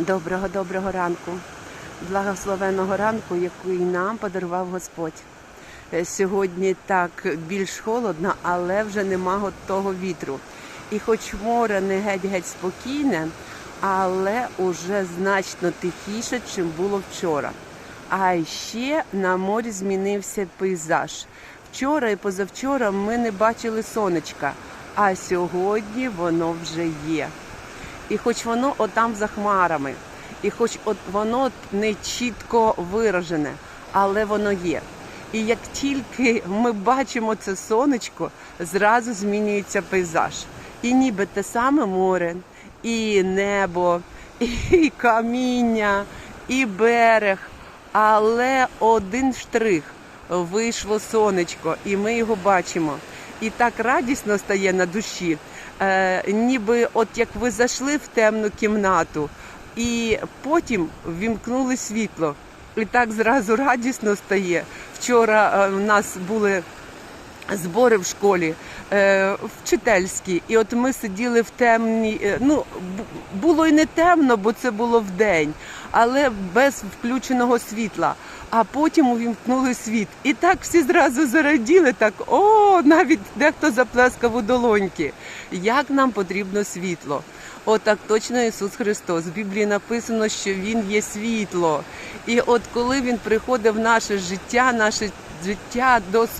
Доброго, доброго ранку, благословеного ранку, який нам подарував Господь. Е, Сьогодні так більш холодно, але вже нема го- того вітру. І хоч море не геть-геть спокійне, але уже значно тихіше, чим було вчора. А ще на морі змінився пейзаж. Вчора і позавчора ми не бачили сонечка, а сьогодні воно вже є. І хоч воно отам за хмарами, і хоч от воно не чітко виражене, але воно є. І як тільки ми бачимо це сонечко, зразу змінюється пейзаж. І ніби те саме море, і небо, і каміння, і берег. Але один штрих вийшло сонечко, і ми його бачимо. І так радісно стає на душі, ніби от як ви зайшли в темну кімнату, і потім вімкнули світло. І так зразу радісно стає. Вчора е, в нас були збори в школі е, вчительські, і от ми сиділи в темній. е, Ну було і не темно, бо це було вдень, але без включеного світла. А потім увімкнули світ. І так всі зразу зараділи, так о, навіть дехто заплескав у долоньки. Як нам потрібно світло? Отак точно Ісус Христос. В Біблії написано, що Він є світло. І от коли Він приходить в наше життя, наше життя дос,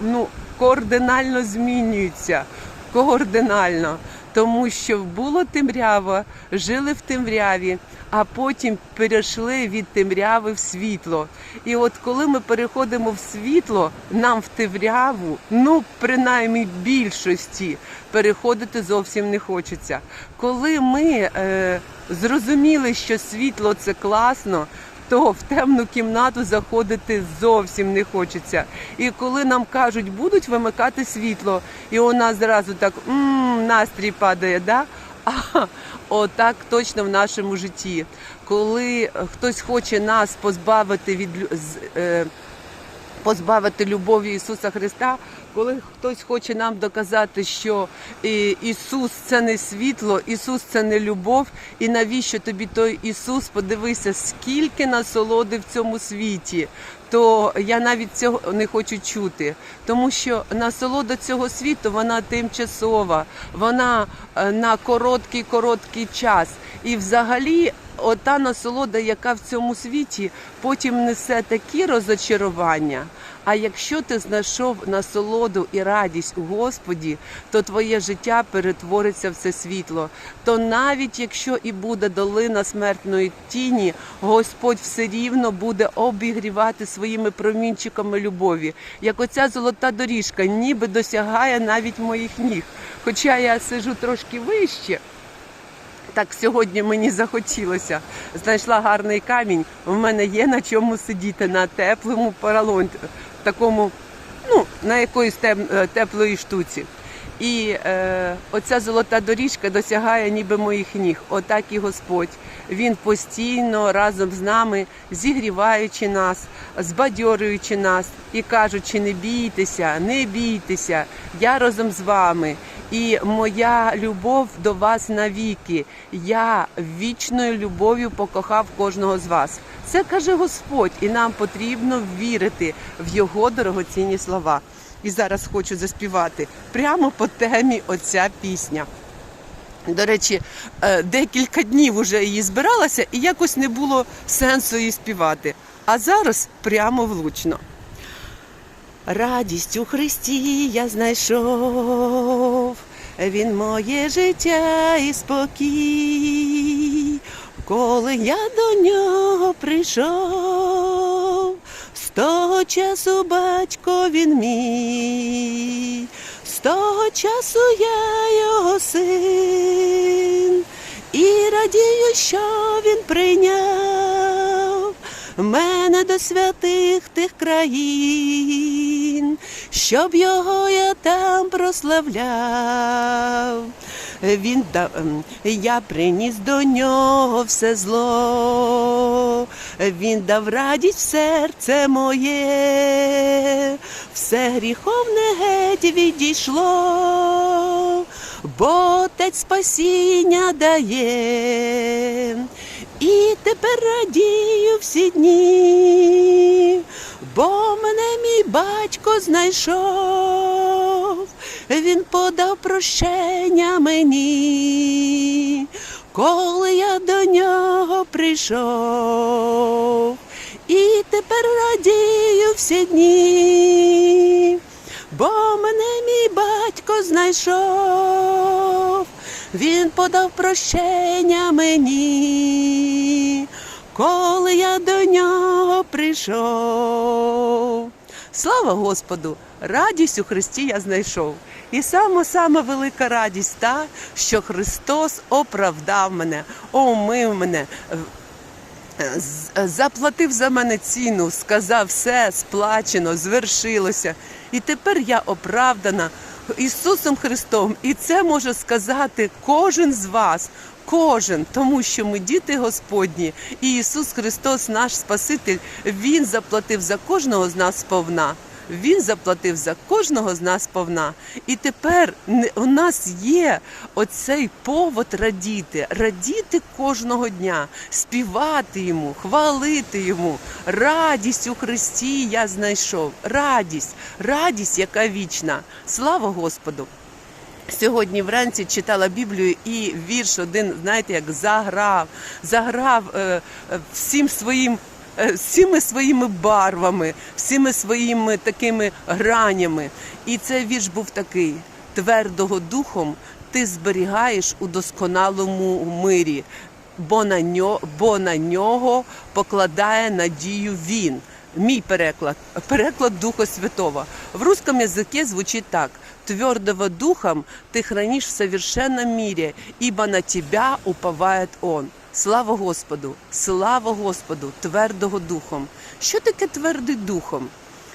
ну, кардинально змінюється. Координально. Тому що було темряво, жили в темряві, а потім перейшли від темряви в світло. І от коли ми переходимо в світло, нам в темряву, ну принаймні більшості, переходити зовсім не хочеться. Коли ми е, зрозуміли, що світло це класно, то в темну кімнату заходити зовсім не хочеться. І коли нам кажуть, будуть вимикати світло, і у нас зразу так м настрій падає, да? А отак точно в нашому житті. Коли хтось хоче нас позбавити від е, позбавити любові Ісуса Христа, коли хтось хоче нам доказати, що Ісус це не світло, Ісус це не любов, і навіщо тобі той Ісус? Подивися, скільки насолоди в цьому світі. То я навіть цього не хочу чути, тому що насолода цього світу вона тимчасова, вона е, на короткий короткий час. І взагалі ота насолода, яка в цьому світі, потім несе такі розочарування. А якщо ти знайшов насолоду і радість у Господі, то твоє життя перетвориться в це світло. То навіть якщо і буде долина смертної тіні, Господь все рівно буде обігрівати своїми промінчиками любові. Як оця золота доріжка, ніби досягає навіть моїх ніг. Хоча я сижу трошки вище. Так сьогодні мені захотілося. Знайшла гарний камінь. У мене є на чому сидіти на теплому такому, ну, на якоїсь е, теплої штуці. І е, оця золота доріжка досягає ніби моїх ніг. Отак і Господь. Він постійно разом з нами, зігріваючи нас, збадьорюючи нас і кажучи, не бійтеся, не бійтеся, я разом з вами. І моя любов до вас навіки. Я вічною любов'ю покохав кожного з вас. Це каже Господь, і нам потрібно вірити в його дорогоцінні слова. І зараз хочу заспівати прямо по темі оця пісня. До речі, е, декілька днів вже її збиралася, і якось не було сенсу її співати. А зараз прямо влучно. Радість у Христі я знайшов, він моє життя і спокій, коли я до нього прийшов, того часу батько він мій, з того часу я його син, і радію, що він прийняв мене до святих тих країн, щоб його я там прославляв. Він дав, ем, я приніс до нього все зло, він дав радість в серце моє, все гріховне геть відійшло, бо Отець спасіння дає, і тепер радію всі дні, бо мене мій батько знайшов, він подав прощення мені, коли я до нього прийшов, і тепер радію всі дні, бо мене мій батько знайшов, він подав прощення мені, коли я до нього прийшов. Слава Господу! Радість у Христі я знайшов. І саме саме велика радість та, що Христос оправдав мене, омив мене, заплатив за мене ціну, сказав все сплачено, звершилося. І тепер я оправдана Ісусом Христом. І це може сказати кожен з вас. Кожен, тому що ми діти Господні, і Ісус Христос, наш Спаситель, Він заплатив за кожного з нас сповна. Він заплатив за кожного з нас повна. І тепер у нас є оцей повод радіти, радіти кожного дня, співати йому, хвалити йому. Радість у Христі я знайшов. Радість, радість, яка вічна. Слава Господу! Сьогодні вранці читала Біблію і вірш один, знаєте, як заграв, заграв е, е, всім своїм. е, Всіми своїми барвами, всіми своїми такими гранями. І цей вірш був такий: твердого духом ти зберігаєш у досконалому мирі, бо на нього, бо на нього покладає надію він. Мій переклад, переклад Духа Святого. В русском языке звучит так. Твердого духом ты хранишь в совершенном мире, ибо на тебя уповает Он. Слава Господу! Слава Господу! Твердого духом. Що таке твердий духом?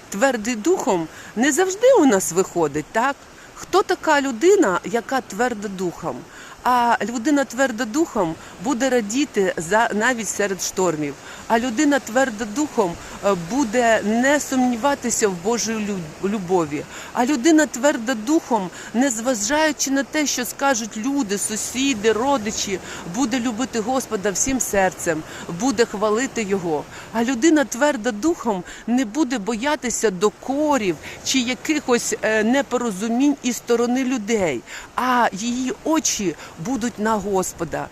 Твердий духом не завжди у нас виходить, так? Хто така людина, яка тверда духом? А людина тверда духом буде радіти за навіть серед штормів. А людина тверда духом е, буде не сумніватися в Божій любові. А людина тверда духом, не зважаючи на те, що скажуть люди, сусіди, родичі, буде любити Господа всім серцем, буде хвалити Його. А людина тверда духом не буде боятися докорів чи якихось е, непорозумінь із сторони людей, а її очі будуть на Господа.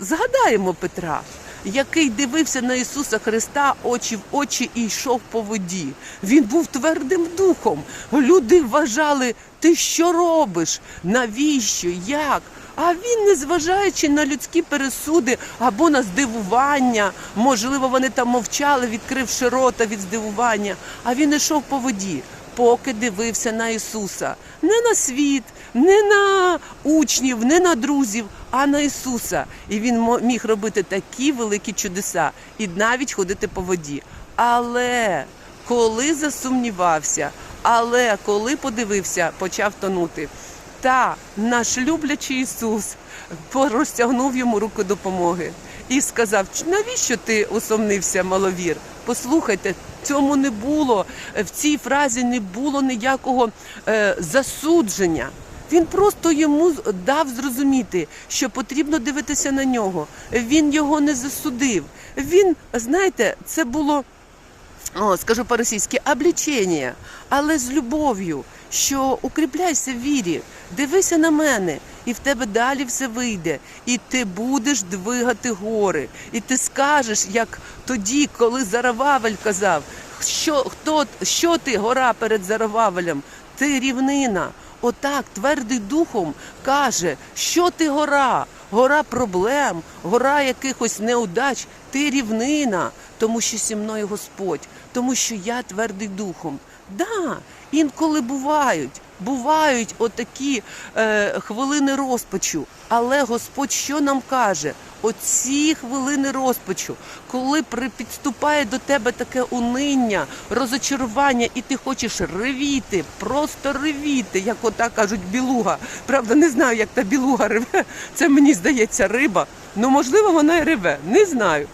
Згадаємо Петра. Який дивився на Ісуса Христа очі в очі і йшов по воді. Він був твердим духом. Люди вважали, ти що робиш? Навіщо? Як? А він, незважаючи на людські пересуди або на здивування, можливо, вони там мовчали, відкривши рота від здивування. А він йшов по воді, поки дивився на Ісуса, не на світ, не на учнів, не на друзів, а на Ісуса. І він міг робити такі великі чудеса і навіть ходити по воді. Але коли засумнівався, але коли подивився, почав тонути. Та наш люблячий Ісус розтягнув йому руку допомоги і сказав: навіщо ти усомнився, маловір? Послухайте, цьому не було в цій фразі не було ніякого е, засудження. Він просто йому дав зрозуміти, що потрібно дивитися на нього. Він його не засудив. Він, знаєте, це було о, скажу по-російськи, облічення, але з любов'ю, що укріпляйся в вірі, дивися на мене, і в тебе далі все вийде. І ти будеш двигати гори. І ти скажеш, як тоді, коли Зарававель казав, що, хто, що ти гора перед Зарававелем? Ти рівнина. Отак, твердий духом каже, що ти гора, гора проблем, гора якихось неудач, ти рівнина, тому що зі мною Господь, тому що я твердий духом. Да, інколи бувають, бувають отакі е, хвилини розпачу. Але Господь що нам каже? Оці хвилини розпачу, коли при- підступає до тебе таке униння, розочарування, і ти хочеш ревіти, просто ревіти, як ота кажуть, білуга. Правда, не знаю, як та білуга реве. Це мені здається риба. Ну, можливо, вона і реве, не знаю.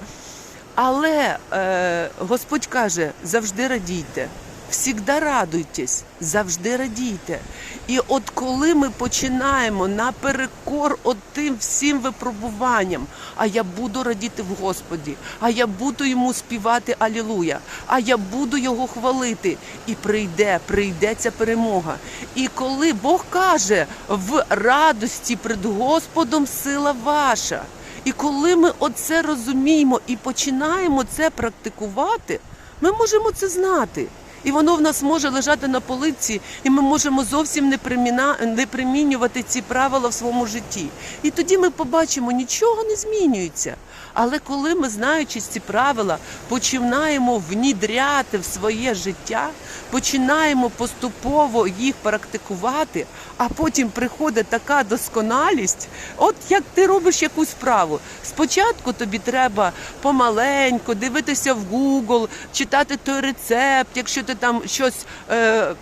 Але е, Господь каже: завжди радійте. Всігда радуйтесь, завжди радійте. І от коли ми починаємо наперекор от тим всім випробуванням, а я буду радіти в Господі, а я буду йому співати Алілуя, а я буду його хвалити. І прийде, прийде ця перемога. І коли Бог каже в радості пред Господом сила ваша. І коли ми оце розуміємо і починаємо це практикувати, ми можемо це знати. І воно в нас може лежати на полиці, і ми можемо зовсім не, приміна, не примінювати ці правила в своєму житті. І тоді ми побачимо, нічого не змінюється. Але коли ми, знаючи ці правила, починаємо внідряти в своє життя, починаємо поступово їх практикувати, а потім приходить така досконалість, от як ти робиш якусь справу. Спочатку тобі треба помаленьку дивитися в Google, читати той рецепт, якщо ти там щось. Е,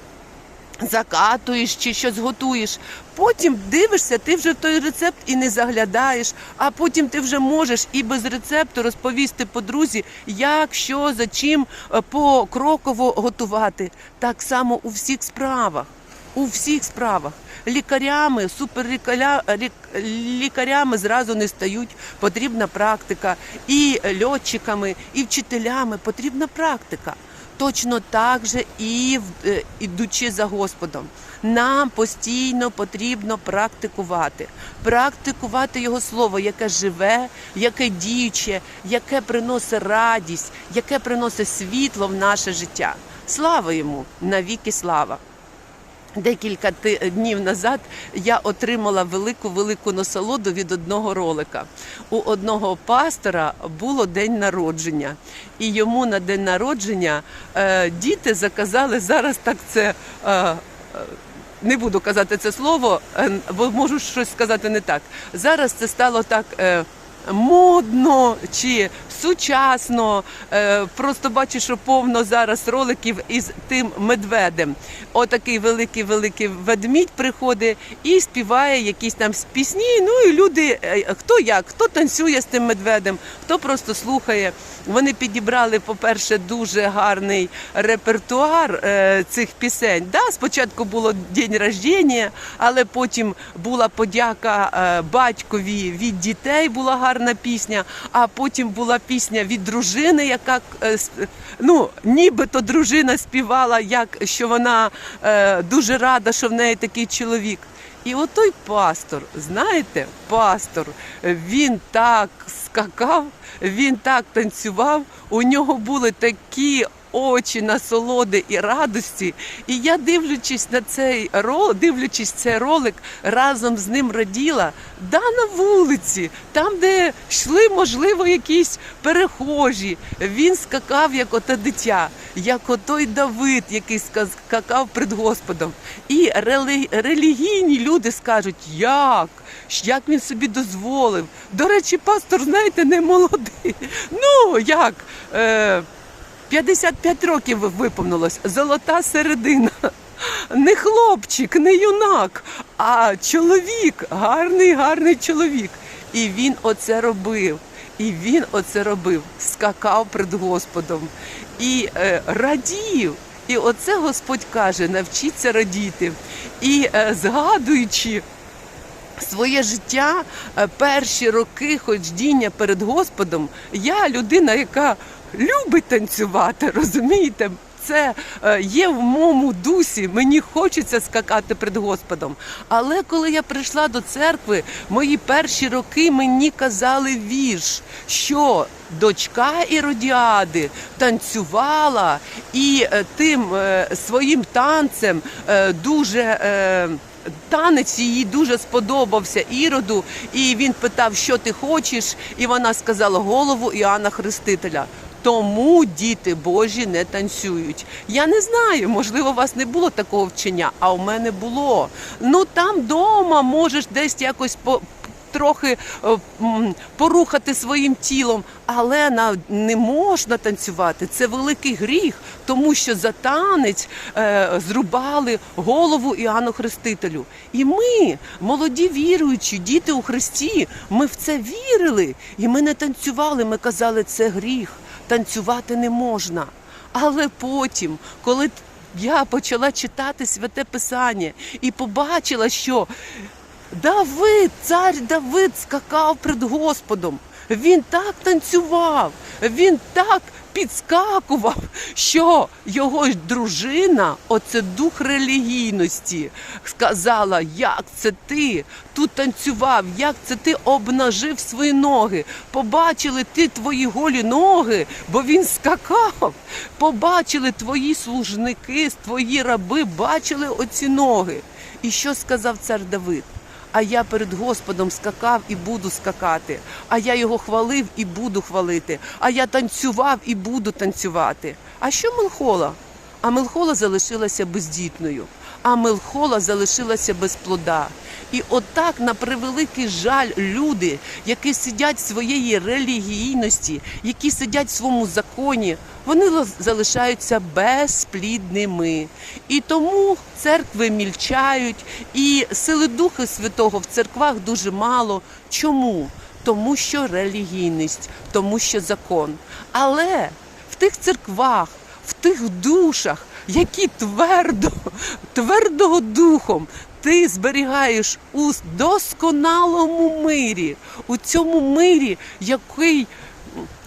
закатуєш чи щось готуєш. Потім дивишся, ти вже в той рецепт і не заглядаєш, а потім ти вже можеш і без рецепту розповісти подрузі, як, що, за чим е, покроково готувати. Так само у всіх справах. У всіх справах. Лікарями, суперлікаря- лік- лікарями зразу не стають. Потрібна практика. І льотчиками, і вчителями потрібна практика. Точно так же і е, ідучи за Господом. Нам постійно потрібно практикувати, практикувати Його слово, яке живе, яке діюче, яке приносить радість, яке приносить світло в наше життя. Слава йому! Навіки слава! Декілька днів назад я отримала велику велику насолоду від одного ролика. У одного пастора було день народження, і йому на день народження е, діти заказали зараз так це. Е, е, не буду казати це слово, е, бо можу щось сказати не так. Зараз це стало так. е, Модно чи сучасно, Е, просто бачу, що повно зараз роликів із тим медведем. Отакий великий великий ведмідь приходить і співає якісь там пісні. Ну і люди, е, хто як, хто танцює з тим медведем, хто просто слухає. Вони підібрали, по-перше, дуже гарний репертуар е, цих пісень. Да, спочатку було день рождення, але потім була подяка батькові від дітей, була гарна пісня. А потім була пісня від дружини, яка е, ну, нібито дружина співала, як що вона е, дуже рада, що в неї такий чоловік. І отой пастор, знаєте, пастор, він так скакав, він так танцював, у нього були такі очі насолоди і радості. І я, дивлячись на цей ролик, дивлячись цей ролик, разом з ним раділа, да на вулиці, там, де йшли, можливо, якісь перехожі. Він скакав, як оте дитя, як отой Давид, який скакав перед Господом. І рели- релігійні люди скажуть, як? Як він собі дозволив? До речі, пастор, знаєте, не молодий. Ну як? Е, 55 років виповнилось, золота середина. Не хлопчик, не юнак, а чоловік, гарний, гарний чоловік. І він оце робив. І він оце робив, скакав перед Господом і е, радів. І оце Господь каже: навчіться радіти. І е, згадуючи своє життя, е, перші роки ходіння перед Господом, я людина, яка любить танцювати, розумієте? Це е, є в моєму дусі, мені хочеться скакати перед Господом. Але коли я прийшла до церкви, мої перші роки мені казали вірш, що дочка Іродіади танцювала і е, тим е, своїм танцем дуже. Танець їй дуже сподобався Іроду, і він питав, що ти хочеш, і вона сказала голову Іоанна Хрестителя. Тому діти Божі не танцюють. Я не знаю, можливо, у вас не було такого вчення, а у мене було. Ну там вдома можеш десь якось по. Трохи е, порухати своїм тілом, але не можна танцювати. Це великий гріх, тому що за танець е, зрубали голову Іоанну Хрестителю. І ми, молоді віруючі, діти у Христі, ми в це вірили, і ми не танцювали. Ми казали, це гріх, танцювати не можна. Але потім, коли я почала читати святе писання і побачила, що Давид, цар Давид скакав перед Господом. Він так танцював, він так підскакував, що його дружина, оце дух релігійності, сказала, як це ти тут танцював, як це ти обнажив свої ноги. Побачили ти твої голі ноги, бо він скакав. Побачили твої служники, твої раби, бачили оці ноги. І що сказав цар Давид? А я перед Господом скакав і буду скакати. А я його хвалив і буду хвалити. А я танцював і буду танцювати. А що Мелхола? А Мелхола залишилася бездітною, а Мелхола залишилася без плода. І отак, на превеликий жаль, люди, які сидять в своєї релігійності, які сидять в своєму законі, вони залишаються безплідними. І тому церкви мільчають, і сили Духа Святого в церквах дуже мало. Чому? Тому що релігійність, тому що закон. Але в тих церквах, в тих душах, які твердо, твердого духом, ти зберігаєш у досконалому мирі, у цьому мирі, який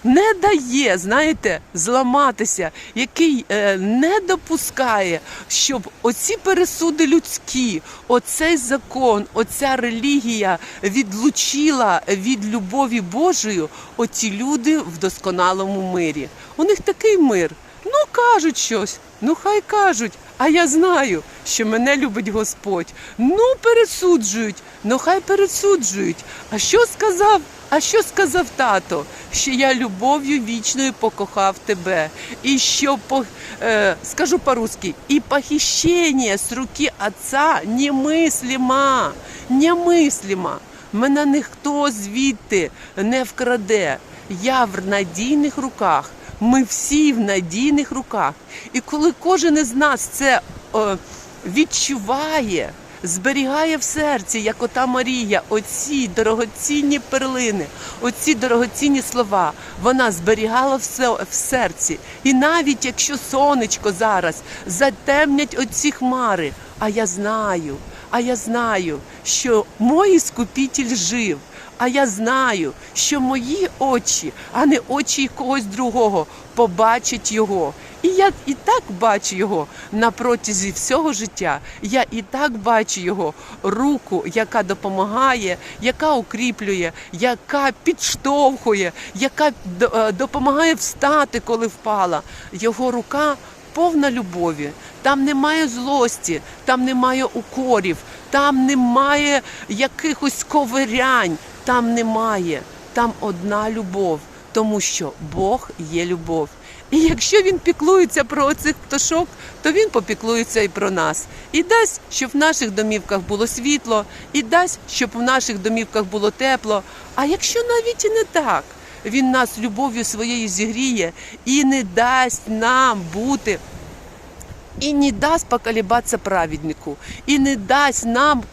не дає, знаєте, зламатися, який е, не допускає, щоб оці пересуди людські, оцей закон, оця релігія відлучила від любові Божої оці люди в досконалому мирі. У них такий мир. Ну кажуть щось, ну хай кажуть. А я знаю, що мене любить Господь. Ну пересуджують, ну хай пересуджують. А що сказав? А що сказав тато? Що я любов'ю вічною покохав тебе. І що по, е, скажу по-русски, і похищення з руки отца немислимо, немислимо. Мене ніхто звідти не вкраде. Я в надійних руках. Ми всі в надійних руках. І коли кожен із нас це е, відчуває, зберігає в серці, як ота Марія, оці дорогоцінні перлини, оці дорогоцінні слова, вона зберігала все в серці. І навіть якщо сонечко зараз затемнять оці хмари, а я знаю, а я знаю, що мій скупітель жив. А я знаю, що мої очі, а не очі когось другого, побачать його. І я і так бачу його на протязі всього життя. Я і так бачу його руку, яка допомагає, яка укріплює, яка підштовхує, яка е, допомагає встати, коли впала. Його рука повна любові. Там немає злості, там немає укорів, там немає якихось ковирянь, там немає. Там одна любов, тому що Бог є любов. І якщо він піклується про оцих пташок, то він попіклується і про нас. І дасть, щоб в наших домівках було світло, і дасть, щоб в наших домівках було тепло. А якщо навіть і не так, він нас любов'ю своєю зігріє і не дасть нам бути і не дасть поколебатися праведнику, і не дасть нам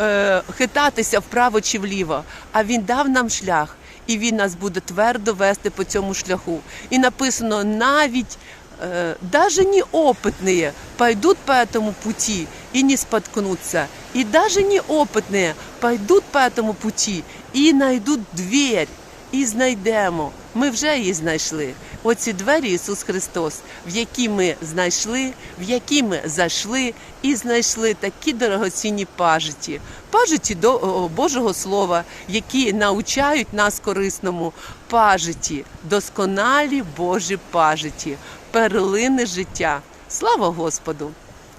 е, хитатися вправо чи вліво, а він дав нам шлях, і він нас буде твердо вести по цьому шляху. І написано навіть э, даже неопытные пойдут по этому пути и не споткнутся. И даже неопытные пойдут по этому пути і найдуть дверь. І знайдемо. Ми вже її знайшли. Оці двері Ісус Христос, в які ми знайшли, в які ми зайшли і знайшли такі дорогоцінні пажиті, пажиті до Божого Слова, які навчають нас корисному пажиті, досконалі Божі пажиті, перлини життя. Слава Господу!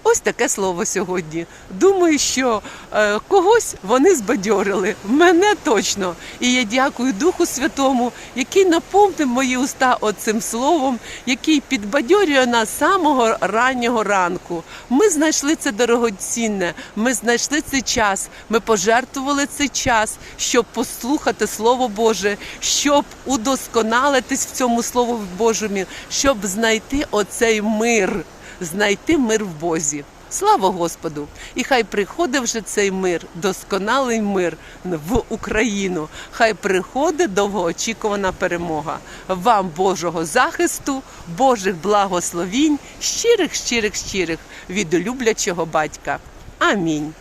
Ось таке слово сьогодні. Думаю, що е, когось вони збадьорили. Мене точно. І я дякую Духу Святому, який наповнив мої уста оцим словом, який підбадьорює нас самого раннього ранку. Ми знайшли це дорогоцінне. Ми знайшли цей час. Ми пожертвували цей час, щоб послухати Слово Боже, щоб удосконалитись в цьому Слову Божому, щоб знайти оцей мир знайти мир в Бозі. Слава Господу! І хай приходить вже цей мир, досконалий мир в Україну. Хай приходить довгоочікувана перемога. Вам Божого захисту, Божих благословінь, щирих, щирих, щирих від люблячого батька. Амінь.